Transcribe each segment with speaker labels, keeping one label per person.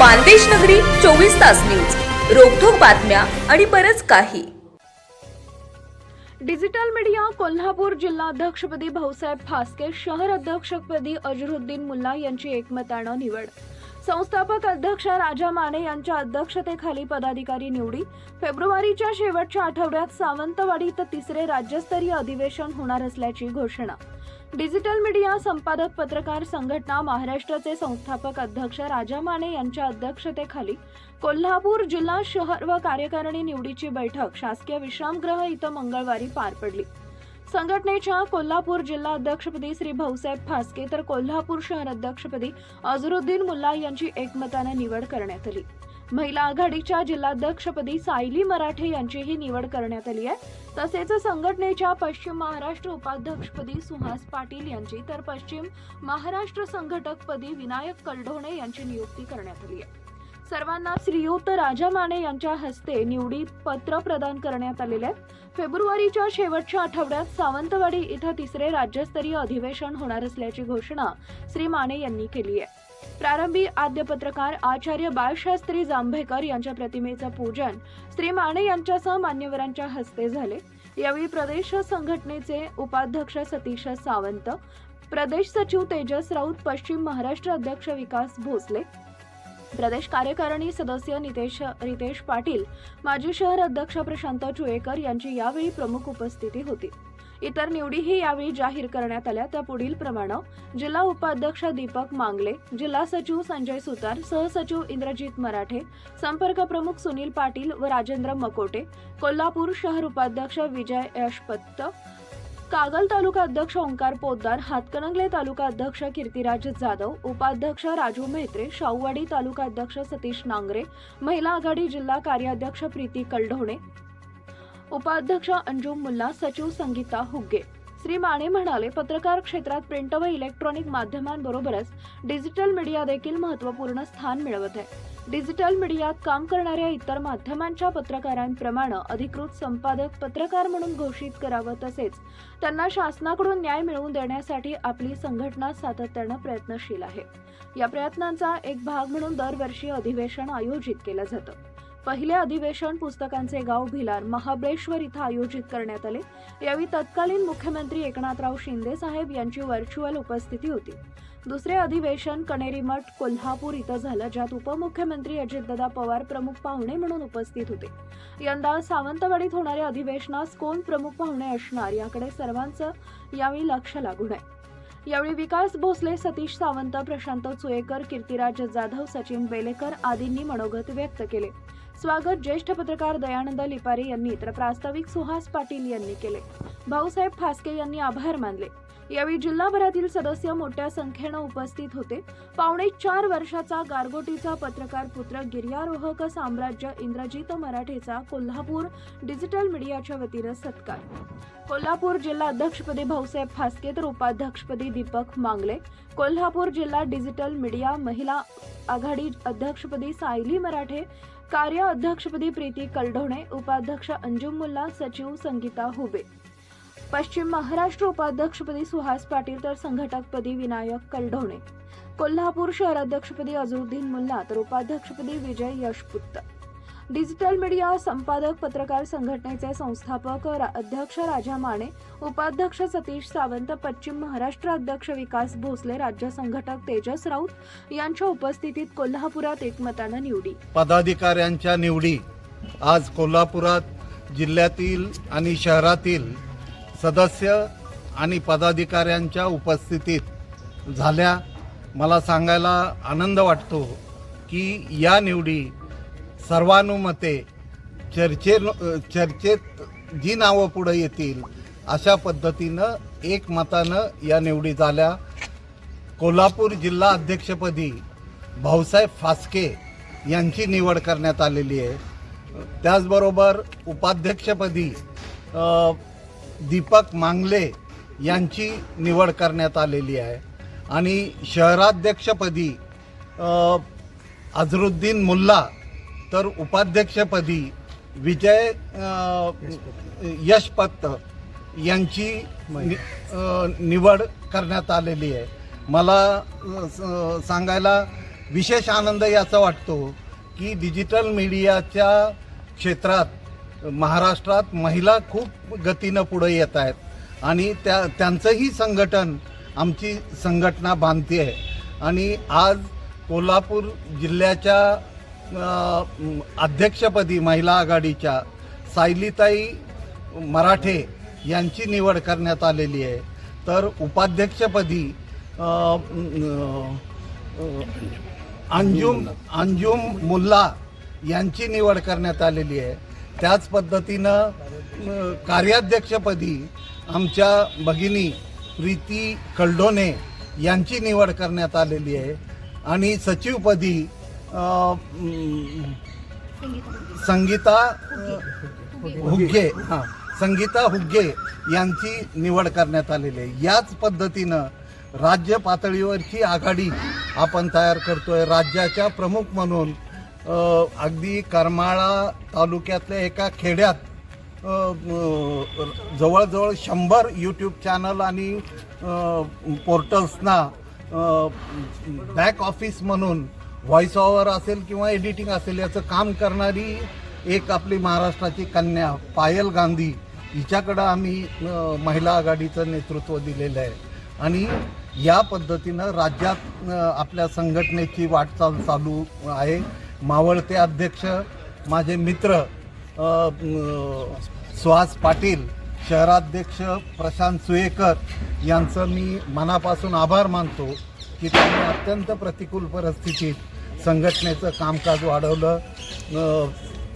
Speaker 1: मानदेश नगरी चोवीस तास न्यूज. रोखोक बातम्या आणि बरच काही.
Speaker 2: डिजिटल मीडिया कोल्हापूर जिल्हा अध्यक्षपदी भाऊसाहेब फास्के शहर अध्यक्षपदी अजरुद्दीन मुल्ला यांची एकमतानं निवड. संस्थापक अध्यक्ष राजा माने यांच्या अध्यक्षतेखाली पदाधिकारी निवडी. फेब्रुवारीच्या शेवटच्या आठवड्यात सावंतवाडी इथं तिसरे राज्यस्तरीय अधिवेशन होणार असल्याची घोषणा. डिजिटल मीडिया संपादक पत्रकार संघटना महाराष्ट्राचे संस्थापक अध्यक्ष राजा माने यांच्या अध्यक्षतेखाली कोल्हापूर जिल्हा शहर व कार्यकारिणी निवडीची बैठक शासकीय विश्रामगृह इथं मंगळवारी पार पडली. संघटनेच्या कोल्हापूर जिल्हा अध्यक्षपदी श्री भाऊसाहेब फास्के तर कोल्हापूर शहर अध्यक्षपदी अझरुद्दीन मुल्ला यांची एकमताने निवड करण्यात आली. महिला आघाडीच्या जिल्हाध्यक्षपदी सायली मराठे यांचीही निवड करण्यात आली आहे. तसेच संघटनेच्या पश्चिम महाराष्ट्र उपाध्यक्षपदी सुहास पाटील यांची तर पश्चिम महाराष्ट्र संघटकपदी विनायक कलढोणे यांची नियुक्ती करण्यात आली आहे. सर्वांना श्रीयुत राजा माने यांच्या हस्ते निवडी पत्र प्रदान करण्यात आलेले आहेत. फेब्रुवारीच्या शेवटच्या आठवड्यात सावंतवाडी इथं तिसरे राज्यस्तरीय अधिवेशन होणार असल्याची घोषणा श्री माने यांनी केली आहे. प्रारंभी आद्य पत्रकार आचार्य बाळशास्त्री जांभेकर यांच्या प्रतिमेचं पूजन श्री माने यांच्यासह मान्यवरांच्या हस्ते झाले. यावेळी प्रदेश संघटनेचे उपाध्यक्ष सतीश सावंत प्रदेश सचिव तेजस राऊत पश्चिम महाराष्ट्र अध्यक्ष विकास भोसले प्रदेश कार्यकारिणी सदस्य नितेश रितेश पाटील माजी शहर अध्यक्ष प्रशांत चुळेकर यांची यावेळी प्रमुख उपस्थिती होती. इतर निवडीही यावेळी जाहीर करण्यात आल्या. त्या पुढील प्रमाणे जिल्हा उपाध्यक्ष दीपक मांगले जिल्हा सचिव संजय सुतार सहसचिव इंद्रजित मराठे संपर्क प्रमुख सुनील पाटील व राजेंद्र मकोटे कोल्हापूर शहर उपाध्यक्ष विजय यशपत्त कागल तालुका अध्यक्ष ओंकार पोद्दार हातकणंगले तालुका अध्यक्ष कीर्तिराज जाधव उपाध्यक्ष राजू मेहत्रे शाहूवाडी तालुका अध्यक्ष सतीश नांगरे महिला आघाडी जिल्हा कार्याध्यक्ष प्रीती कलढोणे उपाध्यक्ष अंजुम मुल्ला सचिव संगीता हुग्गे. श्री माने म्हणाले पत्रकार क्षेत्रात प्रिंट व इलेक्ट्रॉनिक माध्यमांबरोबरच डिजिटल मीडिया देखील महत्त्वपूर्ण स्थान मिळवत आहे. डिजिटल मीडियात काम करणाऱ्या इतर माध्यमांच्या पत्रकारांप्रमाणे अधिकृत संपादक पत्रकार म्हणून घोषित करावं तसेच त्यांना शासनाकडून न्याय मिळवून देण्यासाठी आपली संघटना सातत्यानं प्रयत्नशील आहे. या प्रयत्नांचा एक भाग म्हणून दरवर्षी अधिवेशन आयोजित केलं जातं. पहिले अधिवेशन पुस्तकांचे गाव भिलार महाबळेश्वर इथं आयोजित करण्यात आले. यावेळी तत्कालीन मुख्यमंत्री एकनाथराव शिंदे साहेब यांची व्हर्च्युअल उपस्थिती होती. दुसरे अधिवेशन कणेरी मठ कोल्हापूर इथं झालं ज्यात उपमुख्यमंत्री अजितदादा पवार प्रमुख पाहुणे म्हणून उपस्थित होते. यंदा सावंतवाडीत होणाऱ्या अधिवेशनास कोण प्रमुख पाहुणे असणार याकडे सर्वांचं यावेळी लक्ष लागून आहे. यावेळी विकास भोसले सतीश सावंत प्रशांत चुएकर कीर्तिराज जाधव सचिन बेलेकर आदींनी मनोगत व्यक्त केले. स्वागत ज्येष्ठ पत्रकार दयानंद लिपारे यांनी तर प्रास्ताविक सुहास पाटील यांनी केले. भाऊसाहेब फास्के यांनी आभार मानले. यावेळी जिल्हाभरातील सदस्य मोठ्या संख्येनं उपस्थित होते. पावणे चार वर्षाचा गारगोटीचा पत्रकार पुत्र गिर्यारोहक साम्राज्य इंद्रजित मराठेचा कोल्हापूर डिजिटल मीडियाच्या वतीनं सत्कार. कोल्हापूर जिल्हा अध्यक्षपदी भाऊसाहेब फास्के तर उपाध्यक्षपदी दीपक मांगले. कोल्हापूर जिल्हा डिजिटल मीडिया महिला आघाडी अध्यक्षपदी सायली मराठे कार्य अध्यक्षपदी प्रीती कलढोणे उपाध्यक्ष अंजुम मुल्ला सचिव संगीता हुबे. पश्चिम महाराष्ट्र उपाध्यक्षपदी सुहास पाटील तर संघटकपदी विनायक कलढोणे. कोल्हापूर शहराध्यक्षपदी अझरुद्दीन मुल्ला तर उपाध्यक्षपदी विजय यशपुत्त. डिजिटल मीडिया संपादक पत्रकार संघटनेचे संस्थापक रा- अध्यक्ष राजा माने उपाध्यक्ष सतीश सावंत पश्चिम महाराष्ट्र अध्यक्ष विकास भोसले राज्य संघटक तेजस राऊत यांच्या उपस्थितीत कोल्हापुरात एकमतानं निवडी.
Speaker 3: पदाधिकाऱ्यांच्या निवडी. आज कोल्हापुरात जिल्ह्यातील आणि शहरातील सदस्य आणि पदाधिकाऱ्यांच्या उपस्थितीत झाल्या. मला सांगायला आनंद वाटतो की या निवडी सर्वानुमते चर्चे चर्चेत जी नावं पुढं येतील अशा पद्धतीनं एकमतानं या निवडी झाल्या. कोल्हापूर जिल्हा अध्यक्षपदी भाऊसाहेब फास्के यांची निवड करण्यात आलेली आहे. त्याचबरोबर उपाध्यक्षपदी दीपक मांगले यांची निवड करण्यात आलेली आहे. आणि शहराध्यक्षपदी अझरुद्दीन मुल्ला तर उपाध्यक्षपदी विजय यशपत यांची निवड करण्यात आलेली आहे. मला सांगायला विशेष आनंद याचा वाटतो की डिजिटल मीडियाच्या क्षेत्रात महाराष्ट्रात महिला खूप गतीनं पुढे येत आहेत आणि त्या त्यांचंही संघटन आमची संघटना बांधते आहे. आणि आज कोल्हापूर जिल्ह्याच्या अध्यक्षपदी महिला आघाडीच्या सायलीताई मराठे यांची निवड करण्यात आलेली आहे. तर उपाध्यक्षपदी अंजुम अंजुम मुल्ला यांची निवड करण्यात आलेली आहे. त्याच पद्धतीनं कार्याध्यक्षपदी आमच्या भगिनी प्रीती कल्डोने यांची निवड करण्यात आलेली आहे. आणि सचिवपदी संगीता. हुग्गे हां. संगीता हुग्गे यांची निवड करण्यात आलेली आहे. याच पद्धतीनं राज्य पातळीवरची आघाडी आपण तयार करतोय. राज्याच्या प्रमुख म्हणून अगदी करमाळा तालुक्यातल्या एका खेड्यात जवळजवळ शंभर यूट्यूब चॅनल आणि पोर्टल्सना बॅक ऑफिस म्हणून व्हॉइस ओव्हर असेल किंवा एडिटिंग असेल याचं काम करणारी एक आपली महाराष्ट्राची कन्या पायल गांधी हिच्याकडं आम्ही महिला आघाडीचं नेतृत्व दिलेलं आहे. आणि या पद्धतीनं राज्यात आपल्या संघटनेची वाटचाल चालू आहे. मावळते अध्यक्ष माझे मित्र सुहास पाटील शहराध्यक्ष प्रशांत सुयेकर यांचं मी मनापासून आभार मानतो. की त्यांनी अत्यंत प्रतिकूल परिस्थितीत संघटनेचं कामकाज वाढवलं.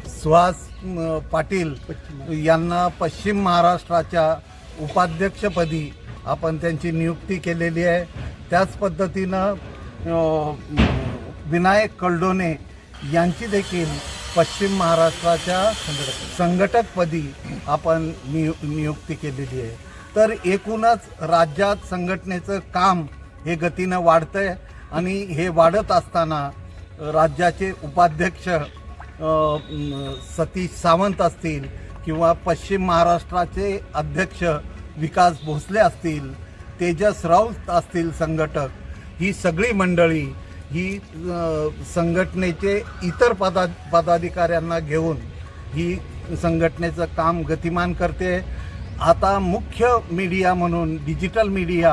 Speaker 3: सुहास पाटील यांना पश्चिम महाराष्ट्राच्या उपाध्यक्षपदी आपण त्यांची नियुक्ती केलेली आहे. त्याच पद्धतीनं विनायक कल्डोने यांची देखील पश्चिम महाराष्ट्राच्या संघटकपदी आपण नियु नियुक्ती केलेली आहे. तर एकूणच राज्यात संघटनेचं काम हे गतीनं वाढतंय आणि हे वाढत असताना राज्याचे उपाध्यक्ष सतीश सावंत असतील किंवा पश्चिम महाराष्ट्राचे अध्यक्ष विकास भोसले असतील तेजस राऊत असतील संघटक ही सगळी मंडळी ही संघटनेचे इतर पदा पदाधिकाऱ्यांना घेऊन ही संघटनेचं काम गतिमान करते. आता मुख्य मीडिया म्हणून डिजिटल मीडिया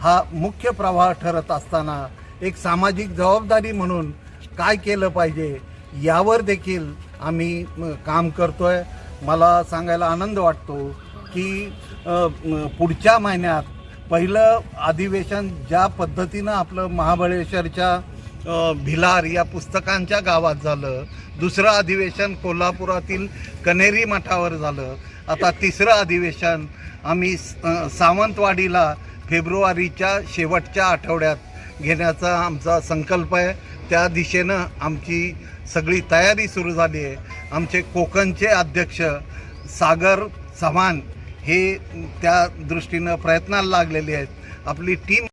Speaker 3: हा मुख्य प्रवाह ठरत असताना एक सामाजिक जबाबदारी म्हणून काय केलं पाहिजे यावर देखील आम्ही काम काम करतोय. मला सांगायला आनंद वाटतो की पुढच्या महिन्यात पहिलं अधिवेशन ज्या पद्धतीनं आपलं महाबळेश्वरच्या भिलार या पुस्तकांच्या गावात झालं दुसरं अधिवेशन कोल्हापुरातील कनेरी मठावर झालं आता तिसरं अधिवेशन आम्ही सावंतवाडीला फेब्रुवारीच्या शेवटच्या आठवड्यात घेण्याचा आमचा संकल्प आहे. त्या दिशेनं आमची सगळी तयारी सुरू झाली आहे. आमचे कोकणचे अध्यक्ष सागर चव्हाण हे त्या दृष्टीनं प्रयत्नाला लागलेले आहेत. आपली टीम